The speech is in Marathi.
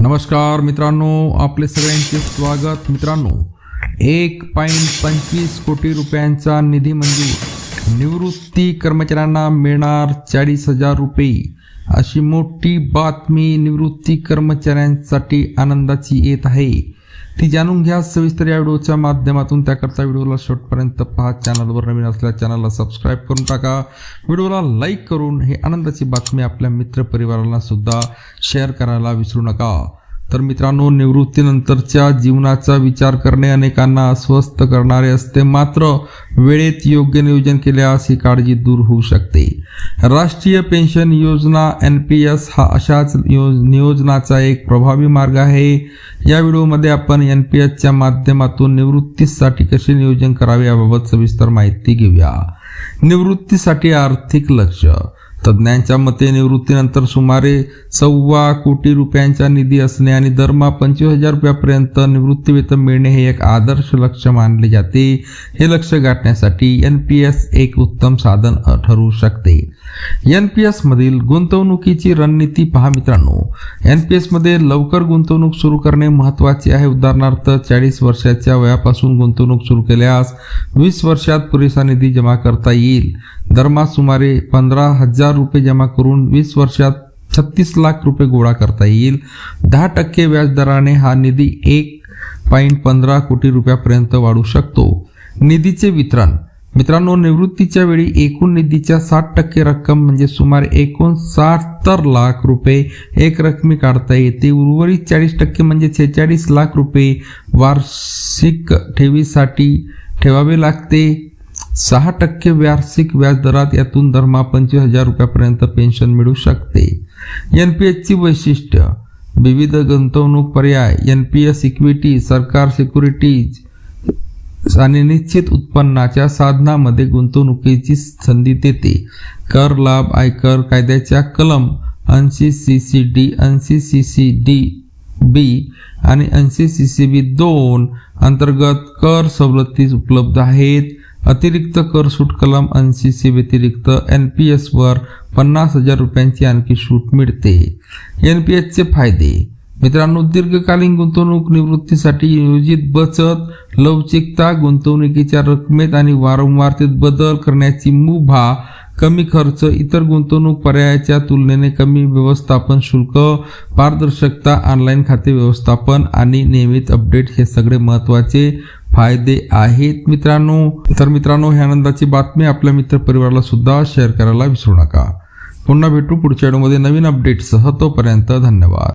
नमस्कार मित्रांनो आपले सगळ्यांचे स्वागत. मित्रांनो एक पॉईंट पंचवीस कोटी रुपयांचा निधी मंजूर निवृत्ती कर्मचाऱ्यांना मिळणार चाळीस हजार रुपये. अशी मोठी बातमी निवृत्ती कर्मचाऱ्यांसाठी आनंदाची येत आहे. ती जाणून घ्या. सविस्तर या व्हिडिओच्या माध्यमातून त्याकरता व्हिडिओला शेवटपर्यंत पहा. चॅनलवर नवीन असल्या चॅनलला सबस्क्राईब करून टाका. व्हिडिओला लाईक करून हे आनंदाची बातमी आपल्या मित्रपरिवाराला सुद्धा शेअर करायला विसरू नका. तर मित्रांनो निवृत्तीनंतरच्या जीवनाचा विचार करणे अनेकांना अस्वस्थ करणारे असते. मात्र वेळेत योग्य नियोजन केल्यास ही काळजी दूर होऊ शकते. राष्ट्रीय पेन्शन योजना एन पी एस हा अशाच यो नियोजनाचा एक प्रभावी मार्ग आहे. या व्हिडिओमध्ये आपण एन पी एसच्या माध्यमातून निवृत्तीसाठी कसे नियोजन करावे याबाबत सविस्तर माहिती घेऊया. निवृत्तीसाठी आर्थिक लक्ष तज्ज्ञांच्या मते निवृत्तीनंतर सुमारे सव्वा कोटी रुपयांचा निधी असणे आणि दरमहा पंचवीस हजार रुपयापर्यंत निवृत्तीवेतन मिळणे हे एक आदर्श लक्ष्य मानले जाते. हे लक्ष गाठण्यासाठी एन पी एस एक उत्तम साधन ठरू शकते. एन पी एस मधील गुंतवणुकीची रणनीती पहा मित्रांनो. एन पी एसमध्ये लवकर गुंतवणूक सुरू करणे महत्त्वाचे आहे. उदाहरणार्थ चाळीस वर्षाच्या वयापासून गुंतवणूक सुरू केल्यास वीस वर्षात पुरेसा निधी जमा करता येईल. दरमहा सुमारे पंधरा हजार रुपये जमा करून वीस वर्षात छत्तीस लाख रुपये गोळा करता येईल. दहा टक्के व्याजदराने हा निधी एक पॉईंट पंधरा कोटी रुपयापर्यंत वाढू शकतो. निधीचे वितरण. मित्रांनो निवृत्तीच्या वेळी एकूण निधीच्या साठ टक्के रक्कम म्हणजे सुमारे एकोणसाठ लाख रुपये एक रकमी काढता येते. उर्वरित चाळीस टक्के म्हणजे छेचाळीस लाख रुपये वार्षिक ठेवीसाठी ठेवावे लागते. सहा टक्के वार्षिक व्याजदरात यातून दरमहा पंचवीस हजार रुपयापर्यंत पेन्शन मिळू शकते. एन पी एसची वैशिष्ट्य विविध गुंतवणूक पर्याय एन पी एस इक्विटी सरकार सिक्युरिटीज आणि निश्चित उत्पन्नाच्या साधनामध्ये गुंतवणुकीची संधी देते. कर लाभ आयकर कायद्याच्या कलम ऐंशी सी सी डी ऐंशी सी सी डी बी आणि ऐंशी सी सी बी दोन अंतर्गत कर सवलती उपलब्ध आहेत. अतिरिक्त कर सूट कलम ऐंशी सी व्यतिरिक्त एन पी एसवर पन्नास हजार रुपयांची आणखी सूट मिळते. एन पी एसचे फायदे. मित्रांनो दीर्घकालीन गुंतवणूक निवृत्तीसाठी नियोजित बचत लवचिकता गुंतवणुकीच्या रकमेत आणि वारंवारतेत बदल करण्याची मुभा कमी खर्च इतर गुंतवणूक पर्यायाच्या तुलनेने कमी व्यवस्थापन शुल्क पारदर्शकता ऑनलाईन खाते व्यवस्थापन आणि नियमित अपडेट हे सगळे महत्त्वाचे. फायदे आहेत मित्रांनो. तर मित्रांनो ह्या आनंदाची बातमी आपल्या मित्रपरिवाराला सुद्धा शेअर करायला विसरू नका. पुन्हा भेटू पुढच्या व्हिडिओमध्ये नवीन अपडेटसह तोपर्यंत धन्यवाद.